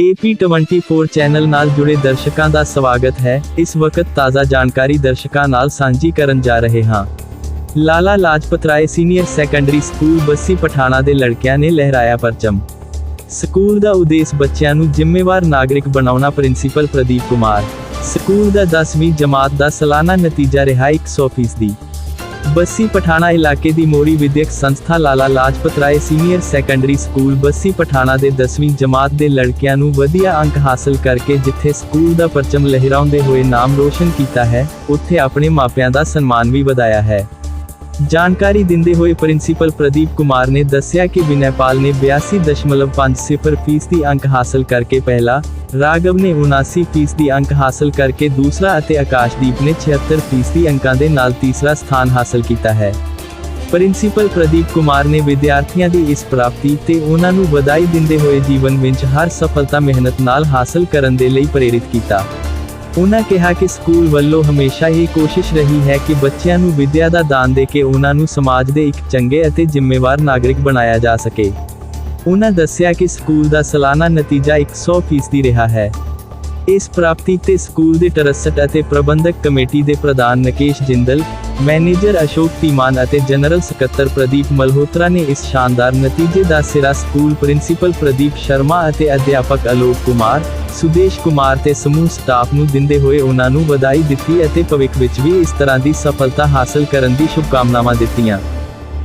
AP24 channel ਨਾਲ ਜੁੜੇ ਦਰਸ਼ਕਾਂ ਦਾ ਸਵਾਗਤ ਹੈ। ਇਸ ਵਕਤ ਤਾਜ਼ਾ ਜਾਣਕਾਰੀ ਦਰਸ਼ਕਾਂ ਨਾਲ ਸਾਂਝੀ ਕਰਨ ਜਾ ਰਹੇ ਹਾਂ। Lala Lajpat Rai senior secondary school Bassi Pathana ਦੇ ਲੜਕਿਆਂ ਨੇ ਲਹਿਰਾਇਆ ਪਰਚਮ। ਸਕੂਲ ਦਾ ਉਦੇਸ਼ ਬੱਚਿਆਂ ਨੂੰ ਜ਼ਿੰਮੇਵਾਰ ਨਾਗਰਿਕ ਬਣਾਉਣਾ ਪ੍ਰਿੰਸੀਪਲ ਪ੍ਰਦੀਪ ਕੁਮਾਰ। ਸਕੂਲ ਦਾ 10ਵੀਂ ਜਮਾਤ ਦਾ ਸਾਲਾਨਾ ਨਤੀਜਾ ਰਿਹਾ 100% ਦੀ ਬੱਸੀ ਪਠਾਣਾ ਇਲਾਕੇ ਦੀ ਮੋਰੀ ਵਿਦਿਅਕ ਸੰਸਥਾ Lala Lajpat Rai senior secondary school Bassi Pathana ਦੇ 10ਵੀਂ ਜਮਾਤ ਦੇ ਲੜਕਿਆਂ ਨੂੰ ਵਧੀਆ ਅੰਕ ਹਾਸਲ ਕਰਕੇ ਜਿੱਥੇ ਸਕੂਲ ਦਾ ਪਰਚਮ ਲਹਿਰਾਉਂਦੇ ਹੋਏ ਨਾਮ ਰੋਸ਼ਨ ਕੀਤਾ ਹੈ, ਉੱਥੇ ਆਪਣੇ ਮਾਪਿਆਂ ਦਾ ਸਨਮਾਨ ਵੀ ਵਧਾਇਆ ਹੈ। ਜਾਣਕਾਰੀ ਦਿੰਦੇ ਹੋਏ ਪ੍ਰਿੰਸੀਪਲ ਪ੍ਰਦੀਪ ਕੁਮਾਰ ਨੇ ਦੱਸਿਆ ਕਿ ਵਿਨੈਪਾਲ ਨੇ 82.50% ਅੰਕ ਹਾਸਲ ਕਰਕੇ ਪਹਿਲਾ ਰਾਗਵ ਨੇ 79% ਅੰਕ ਹਾਸਲ ਕਰਕੇ ਦੂਸਰਾ ਅਤੇ ਆਕਾਸ਼ਦੀਪ ਨੇ 76% ਅੰਕਾਂ ਦੇ ਨਾਲ ਤੀਸਰਾ ਸਥਾਨ ਹਾਸਲ ਕੀਤਾ ਹੈ। ਪ੍ਰਿੰਸੀਪਲ ਪ੍ਰਦੀਪ ਕੁਮਾਰ ਨੇ ਵਿਦਿਆਰਥੀਆਂ ਦੀ ਇਸ ਪ੍ਰਾਪਤੀ ਤੇ ਉਹਨਾਂ ਨੂੰ ਵਧਾਈ ਦਿੰਦੇ ਹੋਏ ਜੀਵਨ ਵਿੱਚ ਹਰ ਸਫਲਤਾ, ਮਿਹਨਤ ਨਾਲ ਹਾਸਲ ਕਰਨ ਦੇ ਲਈ ਪ੍ਰੇਰਿਤ ਕੀਤਾ। ਉਹਨਾਂ ਕਿਹਾ ਕਿ ਸਕੂਲ ਵੱਲੋਂ ਹਮੇਸ਼ਾ ਇਹ ਕੋਸ਼ਿਸ਼ ਰਹੀ ਹੈ ਕਿ ਬੱਚਿਆਂ ਨੂੰ ਵਿੱਦਿਆ ਦਾ ਦਾਨ ਦੇ ਕੇ ਉਹਨਾਂ ਨੂੰ ਸਮਾਜ ਦੇ ਇੱਕ ਚੰਗੇ ਅਤੇ ਜ਼ਿੰਮੇਵਾਰ ਨਾਗਰਿਕ ਬਣਾਇਆ ਜਾ ਸਕੇ। ਉਹਨਾਂ ਦੱਸਿਆ ਕਿ ਸਕੂਲ ਦਾ ਸਾਲਾਨਾ ਨਤੀਜਾ 100% ਰਿਹਾ ਹੈ। ਇਸ ਪ੍ਰਾਪਤੀ ਤੇ ਸਕੂਲ ਦੇ ਟਰਸਟ ਅਤੇ ਪ੍ਰਬੰਧਕ ਕਮੇਟੀ ਦੇ ਪ੍ਰਧਾਨ ਨਕੇਸ਼ ਜਿੰਦਲ, ਮੈਨੇਜਰ ਅਸ਼ੋਕ ਧੀਮਾਨ ਅਤੇ ਜਨਰਲ ਸਕੱਤਰ ਪ੍ਰਦੀਪ ਮਲਹੋਤਰਾ ਨੇ ਇਸ ਸ਼ਾਨਦਾਰ ਨਤੀਜੇ ਦਾ ਸਿਰਾ ਸਕੂਲ ਪ੍ਰਿੰਸੀਪਲ ਪ੍ਰਦੀਪ ਸ਼ਰਮਾ ਅਤੇ ਅਧਿਆਪਕ ਅਲੋਕ ਕੁਮਾਰ, ਸੁਦੇਸ਼ ਕੁਮਾਰ ਤੇ ਸਮੂਹ ਸਟਾਫ ਨੂੰ ਦਿੰਦੇ ਹੋਏ ਉਹਨਾਂ ਨੂੰ ਵਧਾਈ ਦਿੱਤੀ ਅਤੇ ਭਵਿੱਖ ਵਿੱਚ ਵੀ ਇਸ ਤਰ੍ਹਾਂ ਦੀ ਸਫਲਤਾ ਹਾਸਲ ਕਰਨ ਦੀ ਸ਼ੁਭਕਾਮਨਾਵਾਂ ਦਿੱਤੀਆਂ।